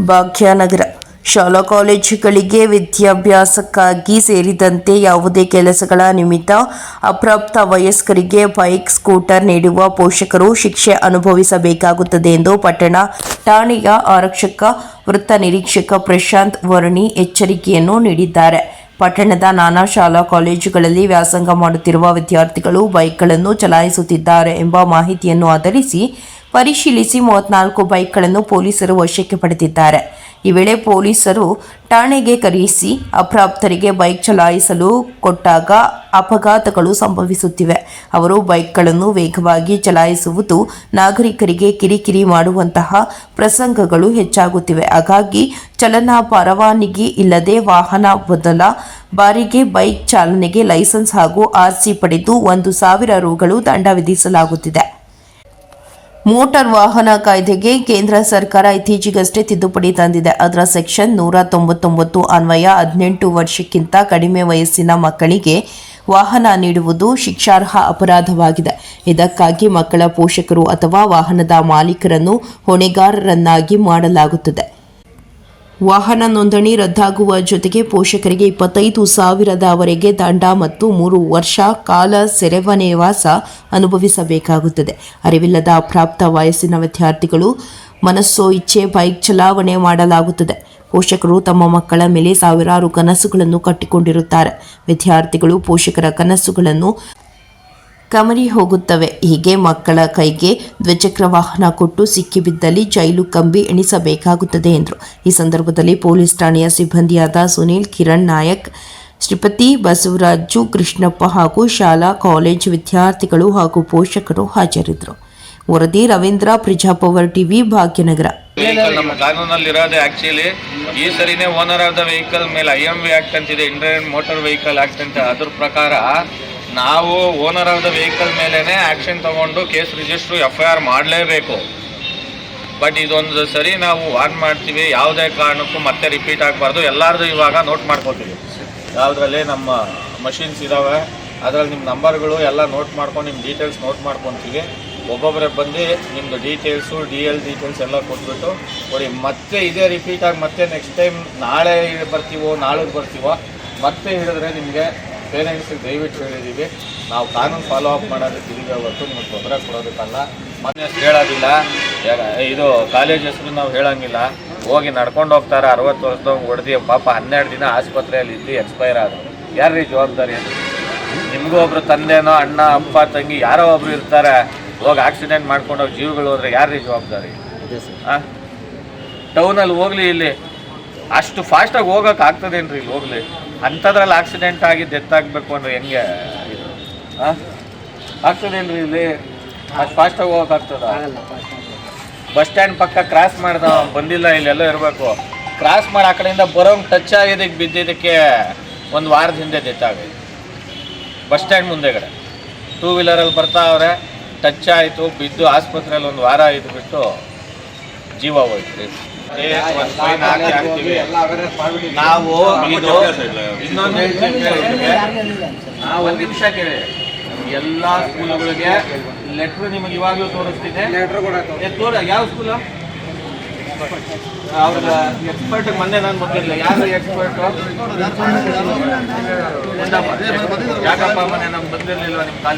ಭಾಗ್ಯನಗರ. ಶಾಲಾ ಕಾಲೇಜುಗಳಿಗೆ ವಿದ್ಯಾಭ್ಯಾಸಕ್ಕಾಗಿ ಸೇರಿದಂತೆ ಯಾವುದೇ ಕೆಲಸಗಳ ನಿಮಿತ್ತ ಅಪ್ರಾಪ್ತ ವಯಸ್ಕರಿಗೆ ಬೈಕ್, ಸ್ಕೂಟರ್ ನೀಡುವ ಪೋಷಕರು ಶಿಕ್ಷೆ ಅನುಭವಿಸಬೇಕಾಗುತ್ತದೆ ಎಂದು ಪಟ್ಟಣ ಠಾಣೆಯ ಆರಕ್ಷಕ ವೃತ್ತ ನಿರೀಕ್ಷಕ ಪ್ರಶಾಂತ್ ವರ್ಣಿ ಎಚ್ಚರಿಕೆಯನ್ನು ನೀಡಿದ್ದಾರೆ. ಪಟ್ಟಣದ ನಾನಾ ಶಾಲಾ ಕಾಲೇಜುಗಳಲ್ಲಿ ವ್ಯಾಸಂಗ ಮಾಡುತ್ತಿರುವ ವಿದ್ಯಾರ್ಥಿಗಳು ಬೈಕ್ಗಳನ್ನು ಚಲಾಯಿಸುತ್ತಿದ್ದಾರೆ ಎಂಬ ಮಾಹಿತಿಯನ್ನು ಆಧರಿಸಿ ಪರಿಶೀಲಿಸಿ ಮೂವತ್ನಾಲ್ಕು ಬೈಕ್ಗಳನ್ನು ಪೊಲೀಸರು ವಶಕ್ಕೆ ಪಡೆದಿದ್ದಾರೆ. ಈ ವೇಳೆ ಪೊಲೀಸರು ಠಾಣೆಗೆ ಕರೆಯಿಸಿ ಅಪ್ರಾಪ್ತರಿಗೆ ಬೈಕ್ ಚಲಾಯಿಸಲು ಕೊಟ್ಟಾಗ ಅಪಘಾತಗಳು ಸಂಭವಿಸುತ್ತಿವೆ. ಅವರು ಬೈಕ್ಗಳನ್ನು ವೇಗವಾಗಿ ಚಲಾಯಿಸುವುದು ನಾಗರಿಕರಿಗೆ ಕಿರಿಕಿರಿ ಮಾಡುವಂತಹ ಪ್ರಸಂಗಗಳು ಹೆಚ್ಚಾಗುತ್ತಿವೆ. ಹಾಗಾಗಿ ಚಲನಾ ಪರವಾನಗಿ ಇಲ್ಲದೆ ವಾಹನ ಬದಲ ಬಾರಿಗೆ ಬೈಕ್ ಚಾಲನೆಗೆ ಲೈಸೆನ್ಸ್ ಹಾಗೂ ಆರ್ಸಿ ಪಡೆದು ಒಂದು ಸಾವಿರ ರುಗಳು ದಂಡ ವಿಧಿಸಲಾಗುತ್ತಿದೆ. ಮೋಟಾರ್ ವಾಹನ ಕಾಯ್ದೆಗೆ ಕೇಂದ್ರ ಸರ್ಕಾರ ಇತ್ತೀಚೆಗಷ್ಟೇ ತಿದ್ದುಪಡಿ ತಂದಿದೆ. ಅದರ ಸೆಕ್ಷನ್ ನೂರ ತೊಂಬತ್ತೊಂಬತ್ತು ಅನ್ವಯ ಹದಿನೆಂಟು ವರ್ಷಕ್ಕಿಂತ ಕಡಿಮೆ ವಯಸ್ಸಿನ ಮಕ್ಕಳಿಗೆ ವಾಹನ ನೀಡುವುದು ಶಿಕ್ಷಾರ್ಹ ಅಪರಾಧವಾಗಿದೆ. ಇದಕ್ಕಾಗಿ ಮಕ್ಕಳ ಪೋಷಕರು ಅಥವಾ ವಾಹನದ ಮಾಲೀಕರನ್ನು ಹೊಣೆಗಾರರನ್ನಾಗಿ ಮಾಡಲಾಗುತ್ತದೆ. ವಾಹನ ನೋಂದಣಿ ರದ್ದಾಗುವ ಜೊತೆಗೆ ಪೋಷಕರಿಗೆ ಇಪ್ಪತ್ತೈದು ಸಾವಿರದವರೆಗೆ ದಂಡ ಮತ್ತು ಮೂರು ವರ್ಷ ಕಾಲ ಸೆರೆವನೆವಾಸ ಅನುಭವಿಸಬೇಕಾಗುತ್ತದೆ. ಅರಿವಿಲ್ಲದ ಅಪ್ರಾಪ್ತ ವಯಸ್ಸಿನ ವಿದ್ಯಾರ್ಥಿಗಳು ಮನಸ್ಸೋ, ಇಚ್ಛೆ, ಬೈಕ್ ಚಲಾವಣೆ ಮಾಡಲಾಗುತ್ತದೆ. ಪೋಷಕರು ತಮ್ಮ ಮಕ್ಕಳ ಮೇಲೆ ಸಾವಿರಾರು ಕನಸುಗಳನ್ನು ಕಟ್ಟಿಕೊಂಡಿರುತ್ತಾರೆ. ವಿದ್ಯಾರ್ಥಿಗಳು ಪೋಷಕರ ಕನಸುಗಳನ್ನು ಕಮರಿ ಹೋಗುತ್ತವೆ. ಹೀಗೆ ಮಕ್ಕಳ ಕೈಗೆ ದ್ವಿಚಕ್ರ ವಾಹನ ಕೊಟ್ಟು ಸಿಕ್ಕಿಬಿದ್ದಲ್ಲಿ ಜೈಲು ಕಂಬಿ ಎಣಿಸಬೇಕಾಗುತ್ತದೆ ಎಂದರು. ಈ ಸಂದರ್ಭದಲ್ಲಿ ಪೊಲೀಸ್ ಠಾಣೆಯ ಸಿಬ್ಬಂದಿಯಾದ ಸುನೀಲ್ ಕಿರಣ್ ನಾಯಕ್, ಶ್ರೀಪತಿ ಬಸವರಾಜು ಕೃಷ್ಣಪ್ಪ ಹಾಗೂ ಶಾಲಾ, ಕಾಲೇಜು ವಿದ್ಯಾರ್ಥಿಗಳು ಹಾಗೂ ಪೋಷಕರು ಹಾಜರಿದ್ದರು. ವರದಿ ರವೀಂದ್ರ ಪ್ರಜಾಪವರ್ ಟಿವಿ, ಭಾಗ್ಯನಗರ. ನಮ್ಮ ಕಾನೂನಲ್ಲಿ ಇರೋದೇ ಆಕ್ಚುಲಿ ಈ ಸರಿನೇ ಓನರ್ ಆಫ್ ದ ವೆಹಿಕಲ್ ಮೇಲೆ ಐ ಎಂ ವಿ ಆಕ್ಟ್ ಅಂತಿದೆ ಇಂಡಿಯನ್ ಮೋಟಾರ್ ವೆಹಿಕಲ್ ಆಕ್ಟ್ ಅಂತ. ಅದ್ರ ಪ್ರಕಾರ ನಾವು ಓನರ್ ಆಫ್ ದ ವೆಹಿಕಲ್ ಮೇಲೇ ಆ್ಯಕ್ಷನ್ ತಗೊಂಡು case register F I R ಮಾಡಲೇಬೇಕು. ಬಟ್ ಇದೊಂದು ಸರಿ ನಾವು ವಾರ್ನ್ ಮಾಡ್ತೀವಿ, ಯಾವುದೇ ಕಾರಣಕ್ಕೂ ಮತ್ತೆ ರಿಪೀಟ್ ಆಗಬಾರ್ದು. ಎಲ್ಲರದು ಇವಾಗ ನೋಟ್ ಮಾಡ್ಕೋತೀವಿ. ಯಾವುದ್ರಲ್ಲಿ ನಮ್ಮ ಮಷಿನ್ಸ್ ಇದ್ದಾವೆ ಅದರಲ್ಲಿ ನಿಮ್ಮ ನಂಬರ್ಗಳು ಎಲ್ಲ ನೋಟ್ ಮಾಡ್ಕೊಂಡು ನಿಮ್ಮ ಡೀಟೇಲ್ಸ್ ನೋಟ್ ಮಾಡ್ಕೊತೀವಿ. ಒಬ್ಬೊಬ್ಬರೇ ಬಂದು ನಿಮ್ಮದು ಡೀಟೇಲ್ಸು ಡಿ ಎಲ್ ಡೀಟೇಲ್ಸ್ ಎಲ್ಲ ಕೊಟ್ಬಿಟ್ಟು ನೋಡಿ ಮತ್ತೆ ಇದೇ ರಿಪೀಟ್ ಆಗಿ ಮತ್ತೆ ನೆಕ್ಸ್ಟ್ ಟೈಮ್ ನಾಳೆ ಬರ್ತೀವೋ, ನಾಳೆಗೆ ಬರ್ತೀವೋ, ಮತ್ತೆ ಹೇಳಿದ್ರೆ ನಿಮಗೆ ಪೇರೆಂಟ್ಸಿಗೆ ದಯವಿಟ್ಟು ಹೇಳಿದ್ದೀವಿ ನಾವು ಕಾನೂನು ಫಾಲೋ ಅಪ್ ಮಾಡೋದಕ್ಕೆ ಇದೀವಿ ಹೊರತು ನಿಮಗೆ ತೊಂದರೆ ಕೊಡೋದಕ್ಕಲ್ಲ. ಮೊನ್ನೆ ಅಷ್ಟು ಹೇಳೋದಿಲ್ಲ. ಇದು ಕಾಲೇಜ್ ಹೆಸರು ನಾವು ಹೇಳೋಂಗಿಲ್ಲ. ಹೋಗಿ ನಡ್ಕೊಂಡು ಹೋಗ್ತಾರೆ ಅರವತ್ತು ವರ್ಷದವ್ ಹೊಡೆದಿ ಪಾಪ ಹನ್ನೆರಡು ದಿನ ಆಸ್ಪತ್ರೆಯಲ್ಲಿ ಇದ್ದು ಎಕ್ಸ್ಪೈರ್ ಆದರು ಯಾರ್ರೀ ಜವಾಬ್ದಾರಿ ಅದು? ನಿಮಗೂ ಒಬ್ಬರು ತಂದೆನೋ ಅಣ್ಣ ಅಪ್ಪ ತಂಗಿ ಯಾರೋ ಒಬ್ರು ಇರ್ತಾರೆ. ಹೋಗಿ ಆಕ್ಸಿಡೆಂಟ್ ಮಾಡ್ಕೊಂಡು ಹೋಗಿ ಜೀವಗಳು ಹೋದ್ರೆ ಯಾರೀ ಜವಾಬ್ದಾರಿ? ಹಾಂ ಟೌನಲ್ಲಿ ಹೋಗ್ಲಿ ಇಲ್ಲಿ. ಅಷ್ಟು ಫಾಸ್ಟಾಗಿ ಹೋಗೋಕೆ ಆಗ್ತದೇನ್ರಿ ಇಲ್ಲಿ ಹೋಗ್ಲಿ? ಅಂಥದ್ರಲ್ಲಿ ಆಕ್ಸಿಡೆಂಟ್ ಆಗಿ ಡೆತ್ ಆಗಬೇಕು ಅಂದ್ರೆ ಹೆಂಗೆ? ಆಗ್ತದೇನ್ರಿ ಇಲ್ಲಿ? ಅಷ್ಟು ಫಾಸ್ಟಾಗಿ ಆಗ್ತದ? ಬಸ್ ಸ್ಟ್ಯಾಂಡ್ ಪಕ್ಕ ಕ್ರಾಸ್ ಮಾಡ್ದ ಬಂದಿಲ್ಲ ಇಲ್ಲೆಲ್ಲ ಇರಬೇಕು. ಕ್ರಾಸ್ ಮಾಡಿ ಆ ಕಡೆಯಿಂದ ಬರೋಂಗೆ ಟಚ್ ಆಗಿದ್ದಕ್ಕೆ ಬಿದ್ದಿದ್ದಕ್ಕೆ ಒಂದು ವಾರದ ಹಿಂದೆ ಡೆತ್ ಆಗೈತೆ ಬಸ್ ಸ್ಟ್ಯಾಂಡ್ ಮುಂದೆಗಡೆ. ಟೂ ವೀಲರಲ್ಲಿ ಬರ್ತಾ ಅವ್ರೆ ಟಚ್ ಆಯಿತು ಬಿದ್ದು ಆಸ್ಪತ್ರೆಯಲ್ಲಿ ಒಂದು ವಾರ ಇದ್ಬಿಟ್ಟು ಜೀವ ಹೋಯ್ತು ರೀ. ನಾವು ಇದು ಇನ್ನೊಂದು ಒಂದು ಕೇಳಿ ಆ, ಒಂದು ನಿಮಿಷ ಕೇಳಿ ಎಲ್ಲ ಸ್ಕೂಲ್ಗಳಿಗೆ ಲೆಟ್ರ್ ನಿಮಗೆ ಇವಾಗಲೂ ತೋರಿಸ್ತಿದೆ ಏ, ತೋರ ಯಾವ ಸ್ಕೂಲು ಅವ್ರ ಎಕ್ಸ್ಪರ್ಟ್ ಮೊನ್ನೆ ನಾನು ಬಂದಿರಲಿಲ್ಲ ಯಾರು ಎಕ್ಸ್ಪರ್ಟ್ ಯಾಕಪ್ಪ ಮೊನ್ನೆ ನಮ್ಗೆ ಬಂದಿರಲಿಲ್ಲ ನಿಮ್ಮ